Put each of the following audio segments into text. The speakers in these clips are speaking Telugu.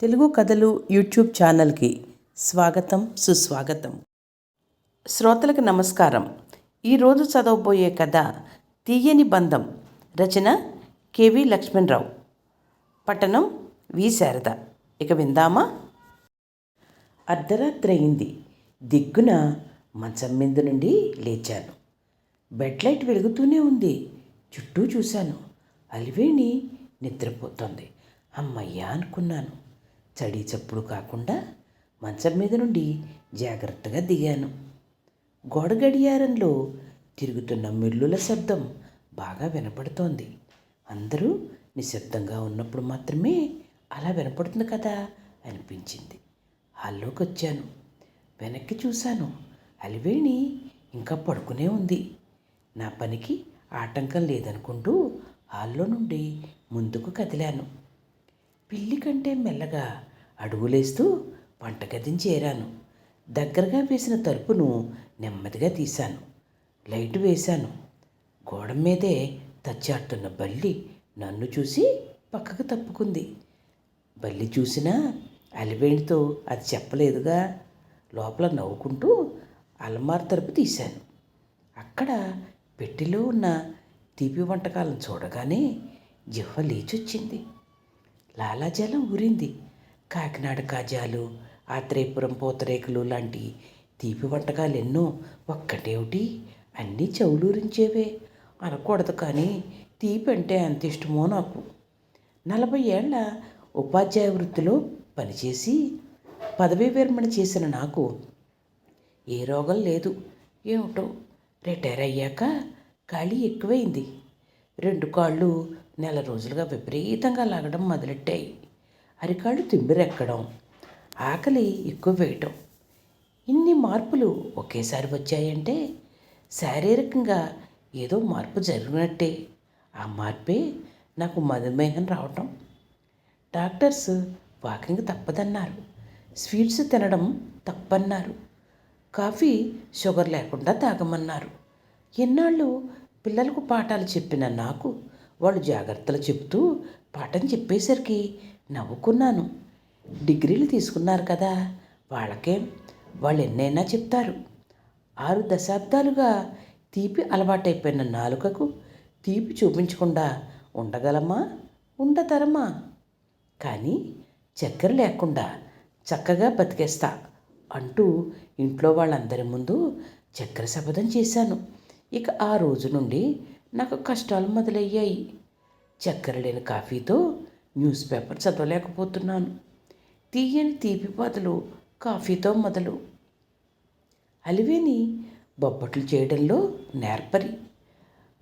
తెలుగు కథలు యూట్యూబ్ ఛానల్కి స్వాగతం సుస్వాగతం. శ్రోతలకు నమస్కారం. ఈరోజు చదవబోయే కథ తీయని బంధం రచన కెవి లక్ష్మణరావు. పట్టణం వి. శారద. ఇక విందామా? అర్ధరాత్రి అయింది దిగ్గున మంచం మీద నుండి లేచాను. బెడ్ లైట్ వెలుగుతూనే ఉంది. చుట్టూ చూశాను. అలివేణి నిద్రపోతోంది. అమ్మయ్యా అనుకున్నాను. చడి చప్పుడు కాకుండా మంచం మీద నుండి జాగ్రత్తగా దిగాను. గోడ గడియారంలో తిరుగుతున్న మిల్లుల శబ్దం బాగా వినపడుతోంది. అందరూ నిశ్శబ్దంగా ఉన్నప్పుడు మాత్రమే అలా వినపడుతుంది కదా అనిపించింది. హాల్లోకి వచ్చాను. వెనక్కి చూశాను. అలివేణి ఇంకా పడుకునే ఉంది. నా పనికి ఆటంకం లేదనుకుంటూ హాల్లో నుండి ముందుకు కదిలాను. పిల్లి కంటే మెల్లగా అడుగులేస్తూ వంటగదిని చేరాను. దగ్గరగా వేసిన తలుపును నెమ్మదిగా తీశాను. లైట్ వేశాను. గోడ మీదే తచ్చాడుతున్న బల్లి నన్ను చూసి పక్కకు తప్పుకుంది. బల్లి చూసినా అలివేణితో అది చెప్పలేదుగా. లోపల నవ్వుకుంటూ అల్మార్ తలుపు తీశాను. అక్కడ పెట్టెలో ఉన్న తీపి వంటకాలను చూడగానే జిహ్వ లేచొచ్చింది. లాలాజలం ఊరింది. కాకినాడ కాజాలు ఆత్రేయపురం పూతరేకులు లాంటి తీపి వంటకాలు ఎన్నో ఒక్కటేమిటి? అన్నీ చౌలూరించేవే అనకూడదు కానీ తీపి అంటే అంత ఇష్టమో నాకు. నలభై ఏళ్ళ ఉపాధ్యాయ వృత్తిలో పనిచేసి పదవీ విరమణ చేసిన నాకు ఏ రోగం లేదు. ఏమిటో రిటైర్ అయ్యాక ఖాళీ ఎక్కువైంది. రెండు కాళ్ళు నెల రోజులుగా విపరీతంగా లాగడం మొదలెట్టాయి. అరికాళ్ళు తిమ్మిరెక్కడం ఆకలి ఎక్కువ వేయటం. ఇన్ని మార్పులు ఒకేసారి వచ్చాయంటే శారీరకంగా ఏదో మార్పు జరిగినట్టే. ఆ మార్పే నాకు మధుమేహం రావటం. Doctors walking తప్పదన్నారు. స్వీట్స్ తినడం తప్పన్నారు. కాఫీ షుగర్ లేకుండా తాగమన్నారు. ఎన్నాళ్ళు పిల్లలకు పాఠాలు చెప్పిన నాకు వాళ్ళు జాగ్రత్తలు చెప్తూ పాఠం చెప్పేసరికి నవ్వుకున్నాను. డిగ్రీలు తీసుకున్నారు కదా వాళ్ళకేం వాళ్ళు ఎన్నైనా చెప్తారు. ఆరు దశాబ్దాలుగా తీపి అలవాటైపోయిన నాలుకకు తీపి చూపించకుండా ఉండగలమా? ఉండతరమా? కానీ చక్కెర లేకుండా చక్కగా బతికేస్తా అంటూ ఇంట్లో వాళ్ళందరి ముందు చక్కెర శపథం చేశాను. ఇక ఆ రోజు నుండి నాకు కష్టాలు మొదలయ్యాయి. చక్కెర లేని కాఫీతో న్యూస్ పేపర్ చదవలేకపోతున్నాను. తీయని తీపి బదులు కాఫీతో మొదలు. అలివేని బొబ్బట్లు చేయడంలో నేర్పరి.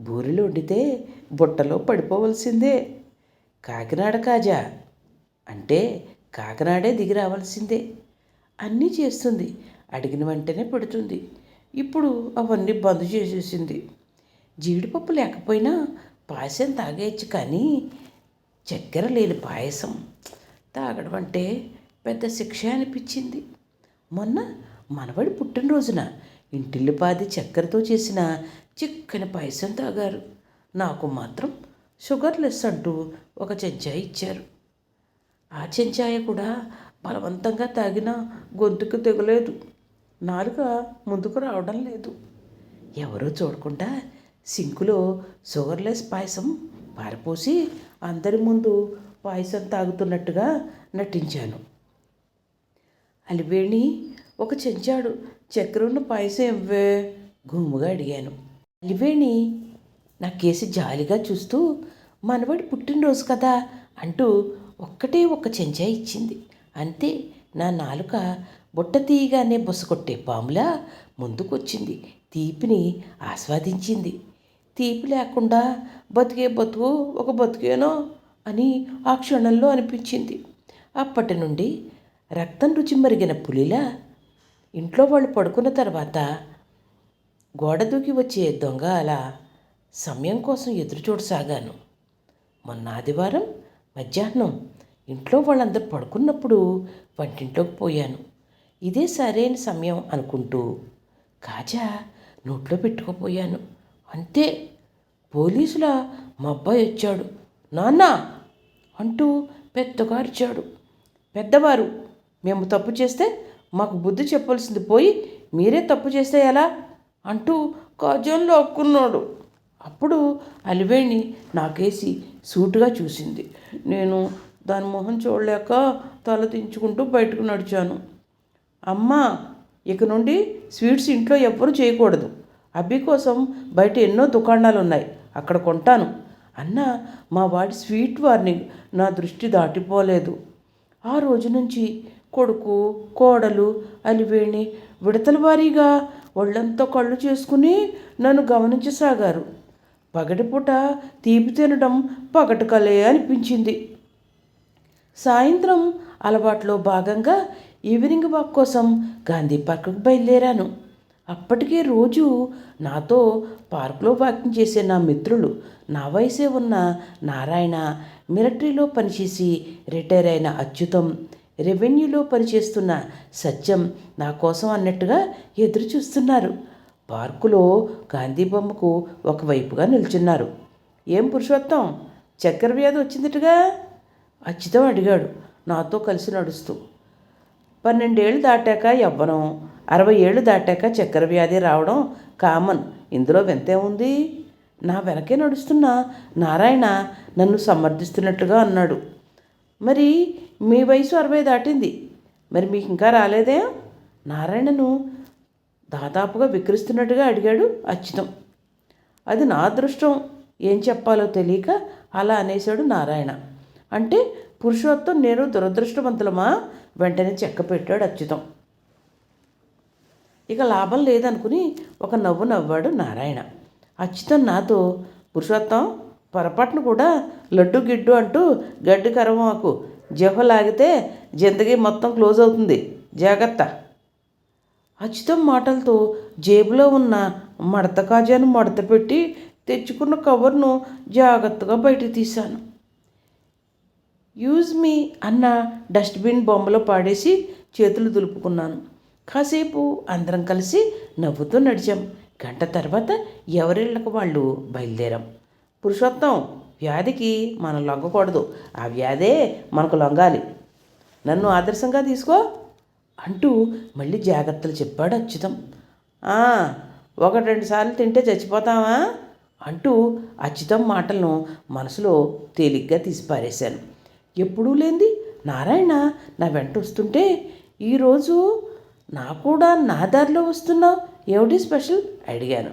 బూరెలు వండితే బుట్టలో పడిపోవలసిందే. కాకినాడ కాజా అంటే కాకినాడే దిగి రావాల్సిందే. అన్నీ చేస్తుంది. అడిగిన వెంటనే పెడుతుంది. ఇప్పుడు అవన్నీ బంద్ చేసేసింది. జీడిపప్పు లేకపోయినా పాయసం తాగేయచ్చు కానీ చక్కెర లేని పాయసం. తాగడం అంటే పెద్ద శిక్ష అనిపించింది. మొన్న మనవడి పుట్టినరోజున ఇంటిల్లిపాది చక్కెరతో చేసిన చిక్కని పాయసం తాగారు. నాకు మాత్రం షుగర్ లెస్ అంటూ ఒక చెంచాయ ఇచ్చారు. ఆ చెంచాయ కూడా బలవంతంగా తాగిన గొంతుకు తెగలేదు. నాలుక ముందుకు రావడం లేదు. ఎవరో చూడకుండా సింకులో షుగర్లెస్ పాయసం పారిపోసి అందరి ముందు పాయసం తాగుతున్నట్టుగా నటించాను. అలివేణి ఒక చెంచాడు చక్కెర పాయసం ఇవ్వే గుమ్ముగా అడిగాను. అలివేణి నా కేసి జాలిగా చూస్తూ మనబడి పుట్టినరోజు కదా అంటూ ఒక్కటే ఒక్క చెంచా ఇచ్చింది. అంతే నా నాలుక బుట్ట తీయగానే బుసకొట్టే పాములా ముందుకొచ్చింది. తీపిని ఆస్వాదించింది. తీపి లేకుండా బతికే బతుకు ఒక బతుకేనో అని ఆ క్షణంలో అనిపించింది. అప్పటి నుండి రక్తం రుచి మరిగిన పులిలా ఇంట్లో వాళ్ళు పడుకున్న తర్వాత గోడ దూకి వచ్చే దొంగ అలా సమయం కోసం ఎదురు చూడసాగాను మొన్న ఆదివారం మధ్యాహ్నం ఇంట్లో వాళ్ళందరూ పడుకున్నప్పుడు వంటింట్లోకి పోయాను. ఇదే సరైన సమయం అనుకుంటూ కాజా నోట్లో పెట్టుకోపోయాను. అంతే పోలీసుల మా అబ్బాయి వచ్చాడు. నాన్న! అంటూ పెద్దగా అరిచాడు పెద్దవారు మేము తప్పు చేస్తే మాకు బుద్ధి చెప్పాల్సింది పోయి మీరే తప్పు చేస్తే ఎలా? అంటూ కాజల్లో అక్కున్నాడు అప్పుడు అలివేణి నాకేసి సూటుగా చూసింది. నేను దాని మొహం చూడలేక తల దించుకుంటూ బయటకు నడిచాను. అమ్మ! ఇక నుండి స్వీట్స్ ఇంట్లో ఎవ్వరూ చేయకూడదు. అబ్బి కోసం బయట ఎన్నో దుకాణాలు ఉన్నాయి అక్కడ కొంటాను. అన్న మా వాడి స్వీట్ వార్నింగ్ నా దృష్టి దాటిపోలేదు. ఆ రోజు నుంచి కొడుకు కోడలు అలివేణి విడతల వారీగా ఒళ్ళంతా కళ్ళు చేసుకుని నన్ను గమనించసాగారు. పగటిపూట తీపి తినడం పగటి కలే అనిపించింది. సాయంత్రం అలవాట్లో భాగంగా ఈవినింగ్ వాక్ కోసం గాంధీ పార్కుకు బయలుదేరాను. అప్పటికే రోజు నాతో పార్కులో వాకింగ్ చేసే నా మిత్రులు నా వయసే ఉన్న నారాయణ మిలిటరీలో పనిచేసి రిటైర్ అయిన అచ్యుతం రెవెన్యూలో పనిచేస్తున్న సత్యం నా కోసం అన్నట్టుగా ఎదురు చూస్తున్నారు. పార్కులో గాంధీ బొమ్మకు ఒకవైపుగా నిల్చున్నారు. ఏం పురుషోత్తం? చక్కెర వ్యాధి వచ్చిందటగా? అచ్యుతం అడిగాడు నాతో కలిసి నడుస్తూ. పన్నెండేళ్ళు దాటాక యవ్వనం అరవై ఏళ్ళు దాటాక చక్కెర వ్యాధి రావడం కామన్. ఇందులో వింతే ఉంది? నా వెనకే నడుస్తున్న నారాయణ నన్ను సమర్థిస్తున్నట్టుగా అన్నాడు. మరి మీ వయసు అరవై దాటింది. మరి మీకు ఇంకా రాలేదే? నారాయణను దాదాపుగా వికరిస్తున్నట్టుగా అడిగాడు అచ్యుతం. అది నా అదృష్టం. ఏం చెప్పాలో తెలియక అలా అనేశాడు నారాయణ. అంటే పురుషోత్తం నేను దురదృష్టవంతులమా? వెంటనే చెక్క పెట్టాడు అచ్యుతం. ఇక లాభం లేదనుకుని ఒక నవ్వు నవ్వాడు నారాయణ. అచ్యుతం నాతో పురుషోత్తం పొరపాటును కూడా లడ్డు గిడ్డు అంటూ గడ్డి కరమాకు జహ లాగితే జిందగీ మొత్తం క్లోజ్ అవుతుంది. జాగ్రత్త. అచ్యుతం మాటలతో జేబులో ఉన్న మడత కాజాను మడత పెట్టి తెచ్చుకున్న కవర్ను జాగ్రత్తగా బయట తీశాను. యూజ్ మీ అన్న డస్ట్బిన్ బొమ్మలో పాడేసి చేతులు దులుపుకున్నాను. కాసేపు అందరం కలిసి నవ్వుతూ నడిచాం. గంట తర్వాత ఎవరిళ్ళకు వాళ్ళు బయలుదేరాం. పురుషోత్తం వ్యాధికి మనం లొంగకూడదు. ఆ వ్యాధే మనకు లొంగాలి. నన్ను ఆదర్శంగా తీసుకో అంటూ మళ్ళీ జాగ్రత్తలు చెప్పాడు అచ్యుతం. ఒకటి రెండు సార్లు తింటే చచ్చిపోతావా? అంటూ అచ్యుతం మాటలను మనసులో తేలిగ్గా తీసిపారేశాను. ఎప్పుడూ లేంది నారాయణ నా వెంట వస్తుంటే ఈరోజు నా కూడా నా దారిలో వస్తున్నావు ఏమిటి స్పెషల్ అడిగాను.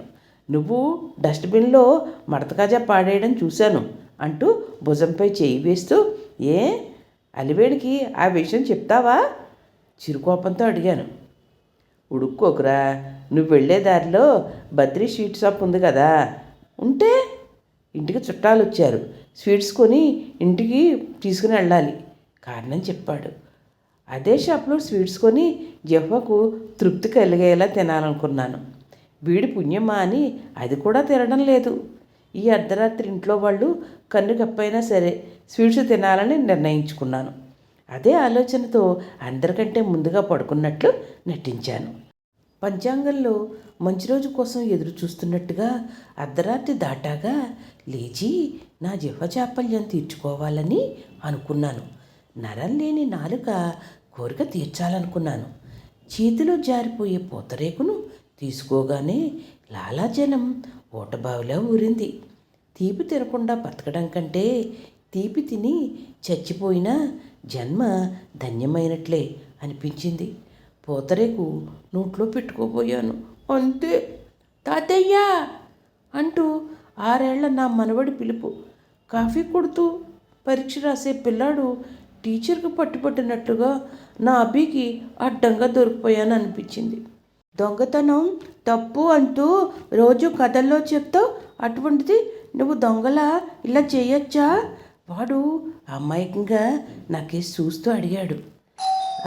నువ్వు డస్ట్బిన్లో మడతకాజా పాడేయడం చూశాను అంటూ భుజంపై చేయి వేస్తూ ఏ? అలివేడికి ఆ విషయం చెప్తావా? చిరుకోపంతో అడిగాను. ఉడుక్కోకురా నువ్వు వెళ్ళే దారిలో బద్రీ స్వీట్ షాప్ ఉంది కదా. ఉంటే ఇంటికి చుట్టాలు వచ్చారు స్వీట్స్ కొని ఇంటికి తీసుకుని వెళ్ళాలి. కారణం చెప్పాడు. అదే షాప్లో స్వీట్స్ కొని జహ్వకు తృప్తి కలిగేలా తినాలనుకున్నాను. వీడి పుణ్యమా అని అది కూడా తినడం లేదు. ఈ అర్ధరాత్రి ఇంట్లో వాళ్ళు కన్ను కప్పైనా సరే స్వీట్స్ తినాలని నిర్ణయించుకున్నాను. అదే ఆలోచనతో అందరికంటే ముందుగా పడుకున్నట్లు నటించాను. పంచాంగంలో మంచి రోజు కోసం ఎదురు చూస్తున్నట్టుగా అర్ధరాత్రి దాటాగా లేచి నా జిహ్వ చాపల్యం తీర్చుకోవాలని అనుకున్నాను. నరం లేని నాలుక కోరిక తీర్చాలనుకున్నాను. చేతిలో జారిపోయే పూతరేకును తీసుకోగానే లాలాజలం ఓటబావిలా ఊరింది. తీపి తినకుండా బతకడం కంటే తీపి తిని చచ్చిపోయినా జన్మ ధన్యమైనట్లే అనిపించింది. పూతరేకు నోట్లో పెట్టుకోబోయాను. అంతే. తాతయ్య! అంటూ ఆరేళ్ళ నా మనవడి పిలుపు. కాఫీ కొడుతూ పరీక్ష రాసే పిల్లాడు టీచర్కి పట్టుబట్టినట్టుగా నా అభికి అడ్డంగా దొరికిపోయాను అనిపించింది. దొంగతనం తప్పు అంటూ రోజు కథల్లో చెప్తావు అటువంటిది నువ్వు దొంగలా? ఇలా చేయొచ్చా? వాడు అమాయకంగా నాకేసి చూస్తూ అడిగాడు.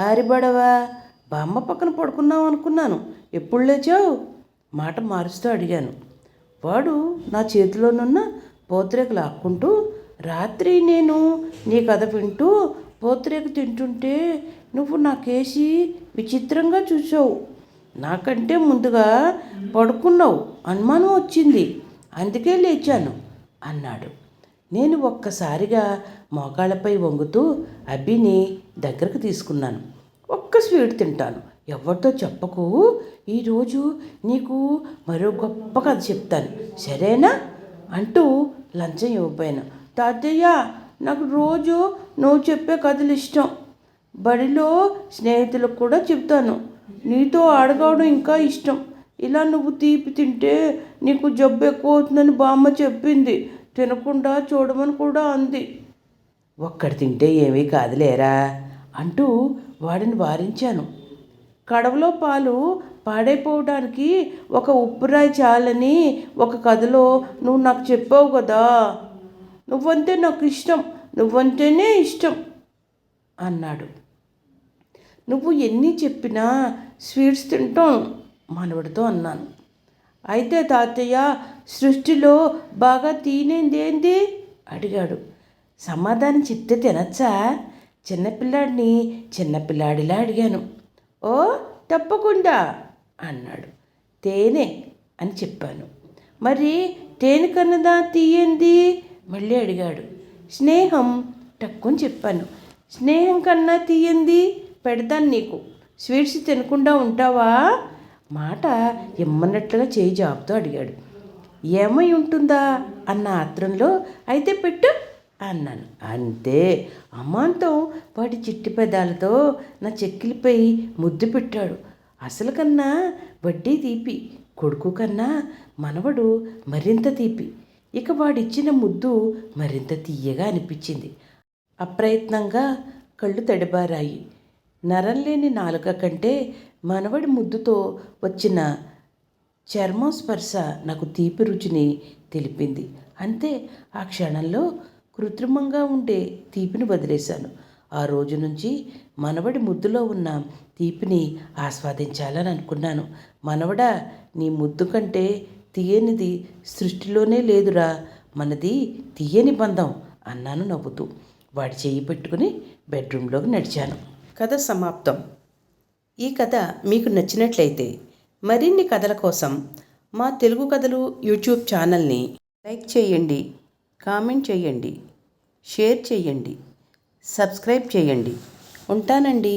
ఆరిబడవా బామ్మ పక్కన పడుకున్నావు అనుకున్నాను. ఎప్పుడు లేచావు? మాట మారుస్తూ అడిగాను. వాడు నా చేతిలోనున్న పోత్రేక లాక్కుంటూ రాత్రి నేను నీ కథ వింటూ పోతరేకు తింటుంటే నువ్వు నాకేసి విచిత్రంగా చూసావు నాకంటే ముందుగా పడుకున్నావు. అనుమానం వచ్చింది. అందుకే లేచాను అన్నాడు. నేను ఒక్కసారిగా మోకాళ్ళపై వంగుతూ అబ్బిని దగ్గరకు తీసుకున్నాను. ఒక్క స్వీట్ తింటాను. ఎవరితో చెప్పకు. ఈరోజు నీకు మరో గొప్ప కథ చెప్తాను. సరేనా? అంటూ లంచం ఇవ్వబోయాను. తాతయ్య నాకు రోజు నువ్వు చెప్పే కథలు ఇష్టం. బడిలో స్నేహితులకు కూడా చెప్తాను. నీతో ఆడుకోవడం ఇంకా ఇష్టం. ఇలా నువ్వు తీపి తింటే నీకు జబ్బు ఎక్కువ అవుతుందని బామ్మ చెప్పింది. తినకుండా చూడమని కూడా అంది. ఒక్కటి తింటే ఏమీ కాదులేరా? అంటూ వాడిని వారించాను. కడవలో పాలు పాడైపోవడానికి ఒక ఉప్పురాయి చాలని ఒక కథలో నువ్వు నాకు చెప్పావు కదా. నువ్వంటే నాకు ఇష్టం నువ్వంటేనే ఇష్టం అన్నాడు. నువ్వు ఎన్ని చెప్పినా స్వీట్స్ తింటాం మనవడితో అన్నాను. అయితే తాతయ్య సృష్టిలో బాగా తీనేంది ఏంది? అడిగాడు. సమాధానం చెప్తే తినచ్చా? చిన్నపిల్లాడిని చిన్నపిల్లాడిలా అడిగాను. ఓ తప్పకుండా అన్నాడు. తేనె అని చెప్పాను. మరి తేనె కన్నదా తీయంది? మళ్ళీ అడిగాడు. స్నేహం టక్కుని చెప్పాను. స్నేహం కన్నా తీయింది పెడతాను నీకు. స్వీట్స్ తినకుండా ఉంటావా? మాట ఇమ్మన్నట్లుగా చేయి జాబుతో అడిగాడు. ఏమై ఉంటుందా? అన్న ఆత్రంలో అయితే పెట్టు అన్నాను. అంతే. అమాంతం వాటి చిట్టి పెదాలతో నా చెక్కిలిపై ముద్దు పెట్టాడు. అసలు కన్నా వడ్డీ తీపి కొడుకు కన్నా మనవడు మరింత తీపి. ఇక వాడిచ్చిన ముద్దు మరింత తీయగా అనిపించింది. అప్రయత్నంగా కళ్ళు తడిబారాయి. నరం లేని నాలుక కంటే మనవడి ముద్దుతో వచ్చిన చర్మం స్పర్శ నాకు తీపి రుచిని తెలిపింది. అంతే ఆ క్షణంలో కృత్రిమంగా ఉండే తీపిని వదిలేశాను. ఆ రోజు నుంచి మనవడి ముద్దులో ఉన్న తీపిని ఆస్వాదించాలని అనుకున్నాను. మనవడా నీ ముద్దు కంటే తీయనిది సృష్టిలోనే లేదురా. మనది తీయని బంధం అన్నాను నవ్వుతూ. వాడి చేయి పెట్టుకుని బెడ్రూమ్లోకి నడిచాను. కథ సమాప్తం. ఈ కథ మీకు నచ్చినట్లయితే మరిన్ని కథల కోసం మా తెలుగు కథలు యూట్యూబ్ ఛానల్ని లైక్ చేయండి కామెంట్ చేయండి షేర్ చేయండి సబ్స్క్రైబ్ చేయండి. ఉంటానండి.